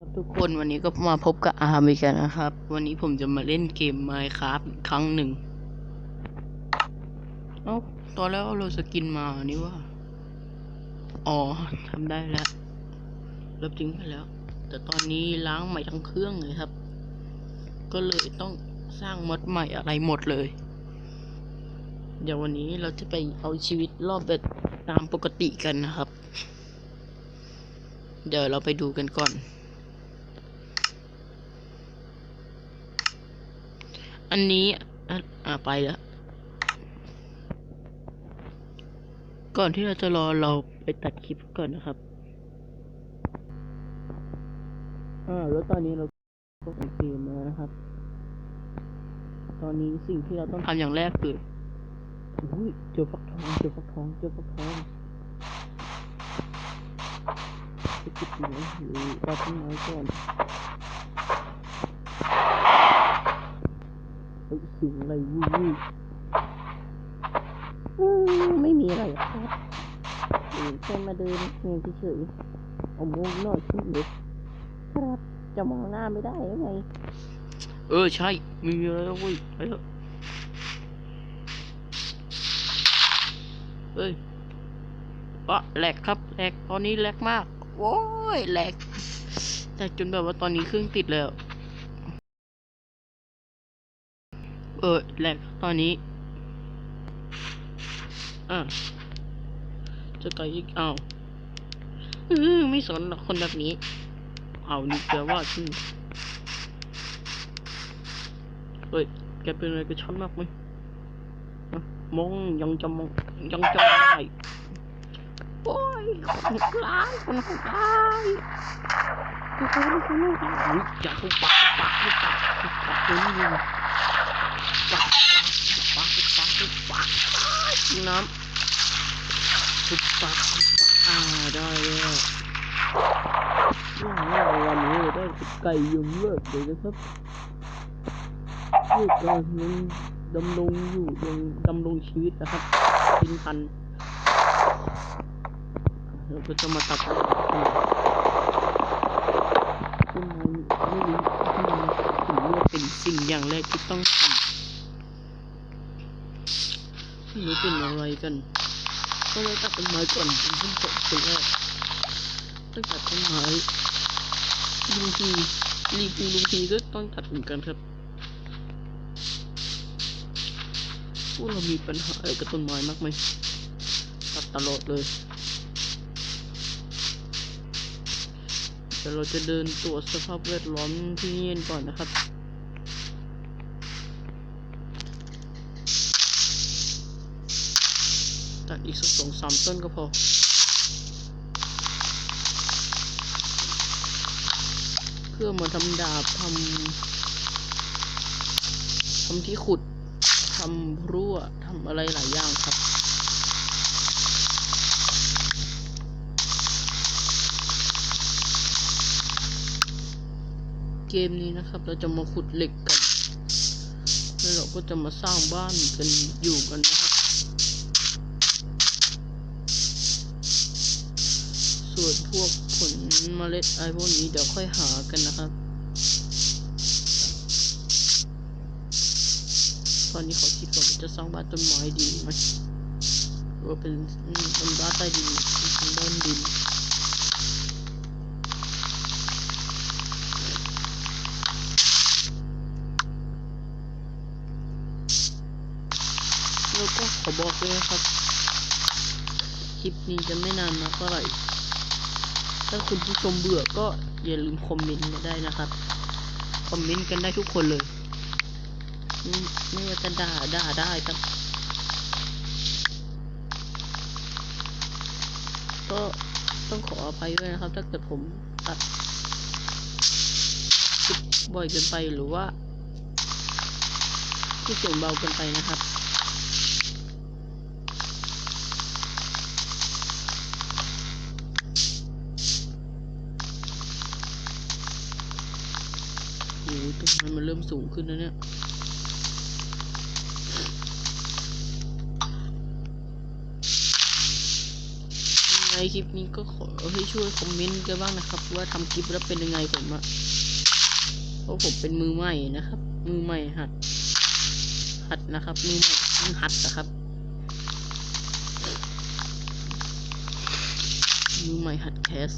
ครับทุกคนวันนี้ก็มาพบกับอาร์มอีกแล้วนะครับ วันนี้ผมจะมาเล่นเกม Minecraft ครั้งหนึ่งเอ้าตอนแล้วเราสกินมานี่ว่า อ๋อทำได้แล้วลบทิ้งไปแล้ว แต่ตอนนี้ล้างใหม่ทั้งเครื่องเลยครับ ก็เลยต้องสร้างมดใหม่อะไรหมดเลย เดี๋ยววันนี้เราจะไปเอาชีวิตรอบแบบตามปกติกันนะครับ เดี๋ยวเราไปดูกันก่อน นนี้อะอ่าไปแล้วก่อนที่เราจะรอเราไปตัดคลิปก่อนนะครับอ่าแล้วตอนนี้เราก็โอเคมานะครับ ตอนนี้สิ่งที่เราต้องทำอย่างแรกคืออุ้ยเจอฟักทองเจอฟักทองเจอฟักทองไปเก็บหนูหรือตัดต้นไม้ก่อน เฮ้ยเสียงอะไรวู้วู้อืมไม่มีอะไรครับเออแค่มาเดินเงเฉยๆเอามุกหน่อยขึ้นเลยครับจะมองหน้าไม่ได้ยังไง เออใช่ มีอะไรแล้วเว้ยไปเถอะเฮ้ยอะแหลกครับแหลกตอนนี้แหลกมาก โว้ยแหลกแหลกจนแบบว่าตอนนี้เครื่องติดแล้ว เออแหลกตอนนี้ อะจะไกลอีกเอาวอือไม่สนหรอกคนแบบนี้ เอานี่แปลว่าชื่อเฮ้ยแกเป็นอะไรกับฉันมากไหมมองยังจะมองยังจะไม่ได้โอ้ยคนร้ายคนร้ายคนร้ายคนร้ายอุ๊ยอย่าทุบปากทุบปากทุบปากทุบปากเลย นี่ปักปักปักปักปักกินน้ำปุบปักปักอ่าได้แล้วว่าวันนี้ได้ไก่ยมเลิศเลยนะครับเพื่กายังดำรงอยู่ยังดำรงชีวิตนะครับกินพันเราก็จะมาตัดต้นไม้ต้นไม้ไม่รู้ที่มันถือว่าเป็นสิ่งอย่างแรกที่ต้องทำ ไม่รู้เป็นอะไรกันก็เลยตัดต้นไม้ก่อนเป็นต้นตกคนแรกต้องตัดต้นไม้ลุงทีรีพูลุงทีก็ต้องตัดเหมือนกันครับพวกเรามีปัญหาอะไรกับต้นไม้มากไหมตัดตลอดเลยเดี๋ยวเราจะเดินตรวจสภาพแวดล้อมที่นี่ก่อนนะครับ อีกสักสองสามต้นก็พอเพื่อมาทำดาบทำทำที่ขุดทำรั่วทำอะไรหลายอย่างครับเกมนี้นะครับ เราจะมาขุดเหล็กกัน แล้วเราก็จะมาสร้างบ้านกันอยู่กันนะครับ ส่วนพวกผลเมล็ดอะไรพวกนี้เดี๋ยวค่อยหากันนะครับ ตอนนี้เขาคิดว่าจะสร้างบ้านต้นไม้ดีไหมหรือว่าเป็นเป็นบ้านใต้ดินเป็นบ้านดินแล้วก็ขอบอกด้วยนะครับ คลิปนี้จะไม่นานมากเท่าไหร่ ถ้าคุณผู้ชมเบื่อก็อย่าลืมคอมเมนต์มาได้นะครับ คอมเมนต์กันได้ทุกคนเลยไม่ว่าจะด่าด่าได้ครับ ก็ต้องขออภัยด้วยนะครับ ถ้าเกิดผมตัดคลิปบ่อยเกินไปหรือว่าที่เสียงเบาเกินไปนะครับ อ้ยต้นมันเริ่มสูงขึ้นแล้วเนี่ยยังไงในคลิปนี้ก็ขอให้ช่วยคอมเมนต์กันบ้างนะครับ ว่าทำคลิปแล้วเป็นยังไงผมอะเพราะผมเป็นมือใหม่นะครับ มือใหม่หัด หัดนะครับ มือใหม่มือหัดนะครับมือใหม่หัดแคส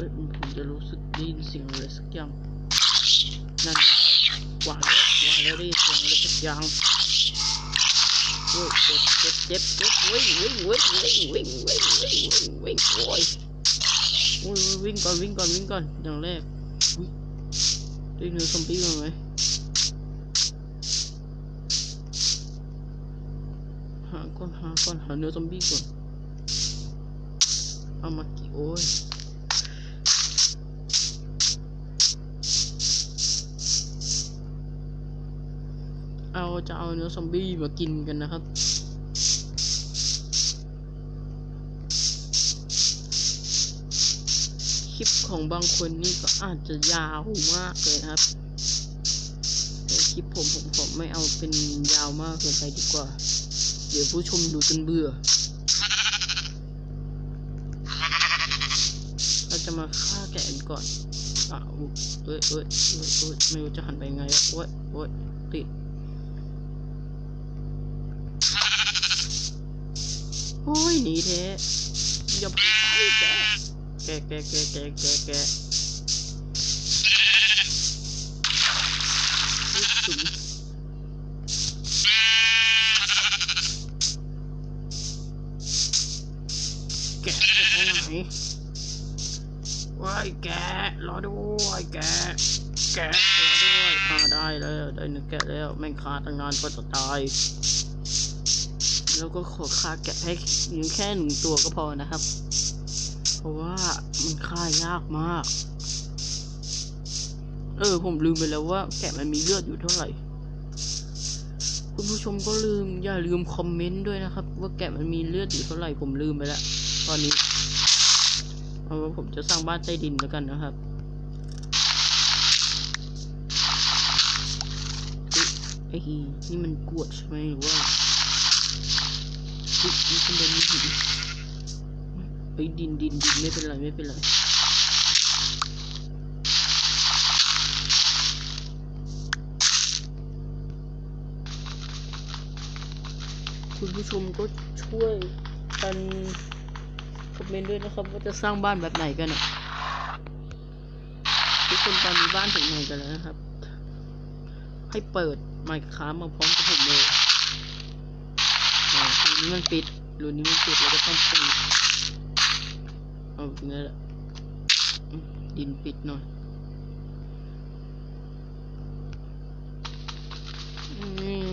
เอ้ยผมจะรู้สึกได้ยินเสียงอะไรสักอย่าง นั่นว่าแล้วว่าแล้วได้ยินเสียงอะไรสักอย่างโอ้ยเจ็บเจ็บเจ็บเจ็บวิ่งวิ่งวิ่งวิ่งวิ่งวิ่งวิ่งวิ่งโอ้ยโอ้ยวิ่งก่อนวิ่งก่อนวิ่งก่อนอย่างแรกได้เนื้อซอมบี้มาไหมหาก่อนหาก่อนหาเนื้อซอมบี้ก่อนเอามากี่โอ้ย จะเอาเนื้อซอมบี้มากินกันนะครับคลิปของบางคนนี่ก็อาจจะยาวมากเลยครับแต่คลิปผมผมผมไม่เอาเป็นยาวมากเกินไปดีกว่า เดี๋ยวผู้ชมดูจนเบื่อ เราจะมาฆ่าแกะกันก่อนอะอุ๊ยเอ้ยเอ้ยเอ้ยเอ้ยไม่รู้จะหันไปไงอะโอ้ยโอ้ยติด โอ้ยหนีแท้อย่าไปแกแกแกแกแกแกแก่แกจะไปไหนว้ายแกรอด้วยแกแกรอด้วยอ่าได้แล้วได้เนื้อแกะแล้วแม่งคาตั้งนานก็จะตาย แล้วก็ขอฆ่าแกะให้เพียงแค่หนึ่งตัวก็พอนะครับ เพราะว่ามันฆ่ายากมาก เออ ผมลืมไปแล้วว่าแกะมันมีเลือดอยู่เท่าไหร่ คุณผู้ชมก็ลืมอย่าลืมคอมเมนต์ด้วยนะครับ ว่าแกะมันมีเลือดอยู่เท่าไหร่ผมลืมไปแล้วตอนนี้เอาว่าผมจะสร้างบ้านใต้ดินแล้วกันนะครับเอ๊ะไอ้นี่มันกวดใช่ไหมหรือว่า ข้างบนนี้หินเฮ้ยดินดินดินไม่เป็นไรไม่เป็นไรคุณผู้ชมก็ช่วยกันคอมเมนต์ด้วยนะครับ ว่าจะสร้างบ้านแบบไหนกันอะทุกคนตอนนี้บ้านถึงไหนกันแล้วนะครับ ให้เปิดไมค์ค้ามาพร้อมกับผมเลย อ่ารู นี้มันปิดรูนี้มันปิดเราก็ต้องปิดเอาอย่างนี้แหละอืมดินปิดหน่อยอืม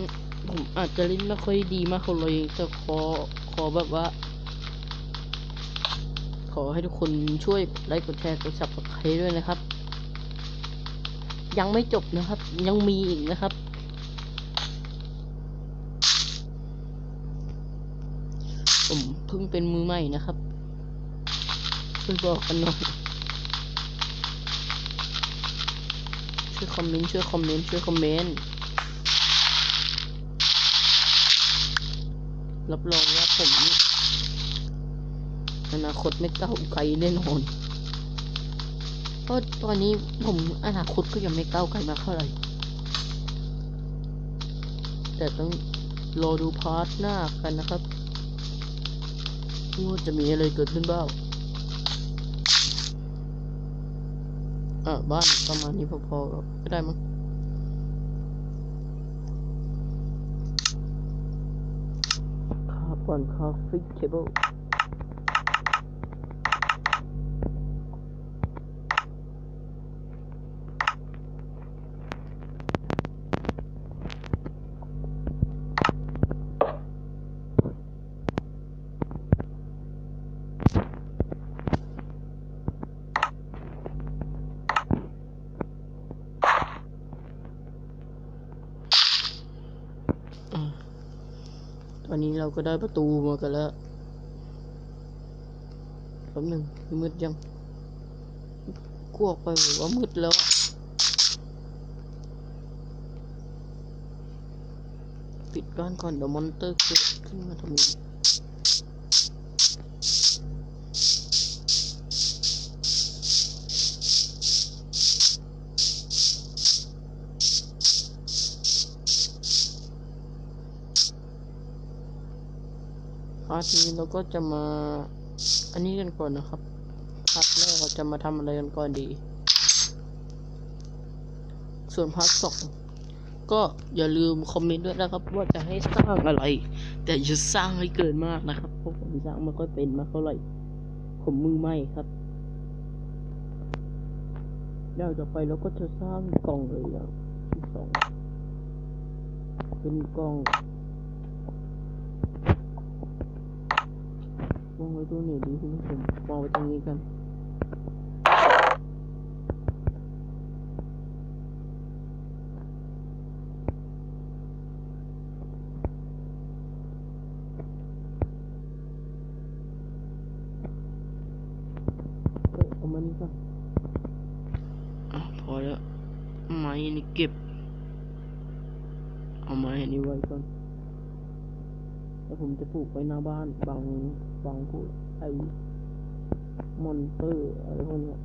ผมอาจจะเล่นไม่ค่อยดีมากคนเลยแต่ขอขอแบบว่า ขอให้ทุกคนช่วยไลค์กดแชร์กด subscribe ด้วยนะครับ ยังไม่จบนะครับ ยังมีอีกนะครับ ผม เพิ่งเป็นมือใหม่นะครับช่วยบอกกันหน่อยช่วยคอมเมนต์ช่วยคอมเมนต์ช่วยคอมเมนต์รับรองว่าผมอนาคตไม่ก้าวไกลแน่นอนเพราะตอนนี้ผมอนาคตก็ยังไม่ก้าวไกลมากเท่าไหร่แต่ต้องรอดูพาร์ทหน้ากันนะครับ ว่าจะมีอะไรเกิดขึ้นบ้างอะบ้านประมาณนี้พอๆก็ได้มั้งคาร์บอนคาฟิกเคเบิล อนนี้เราก็ได้ประตูมากันแล้วแป๊บหนึ่งมืดยังกวกไปหรือว่ามืดแล้วปิดบ้านก่อนเดี๋ยวมอนเตอร์เกิดขึ้นมาทำไม พาร์ทนี้เราก็จะมา อันนี้กันก่อนนะครับพาร์ทแรกเราจะมาทำอะไรกันก่อนดี ส่วนพาร์ทสองก็อย่าลืมคอมเมนต์ด้วยนะครับ ว่าจะให้สร้างอะไร แต่อย่าสร้างให้เกินมากนะครับเพราะผมสร้างไม่ค่อยเป็นมาเท่าไหร่ผมมือใหม่ครับเดี๋ยวต่อไปเราก็จะสร้างกล่องเลยอย่างที่สองเป็นกล่อง วางไว้ตรงไหนดีคุณผู้ชมวางไว้ตรงนี้กันมานี่ก่อนพอแล้วไม้นี่เก็บ เอาไม้นนี้ไว้ก่อน แล้วผมจะปลูกไว้หน้าบ้านบางบางพวกไอ้มอนเตอร์อะไรพวกเนี้ย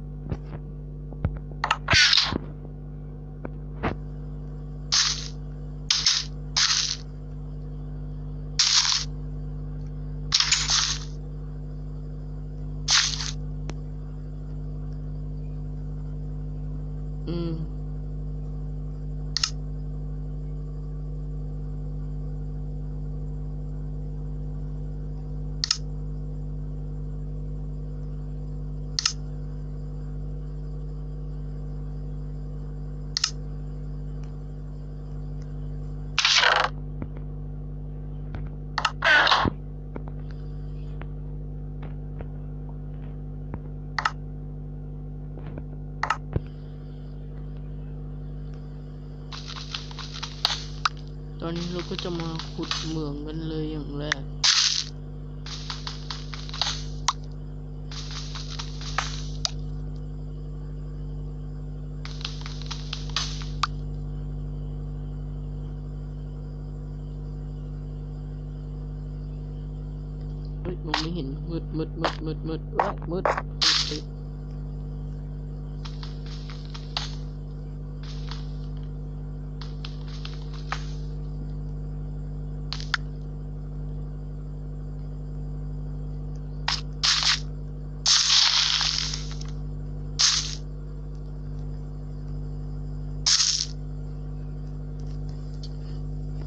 อืม อนนี้เราก็จะมาขุดเหมืองกันเลยอย่างแรก เฮ้ยมองไม่เห็นมืดมืดมืดมืดมืดเอ้ยมืดเอ้ย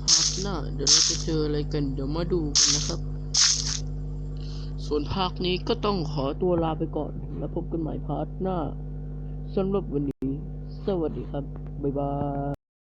พาร์ท หน้า เดี๋ยวเราจะเจออะไรกัน เดี๋ยวมาดูกันนะครับ ส่วนภาคนี้ก็ต้องขอตัวลาไปก่อน แล้วพบกันใหม่พาร์ทหน้าสำหรับวันนี้ สวัสดีครับ บ๊ายบาย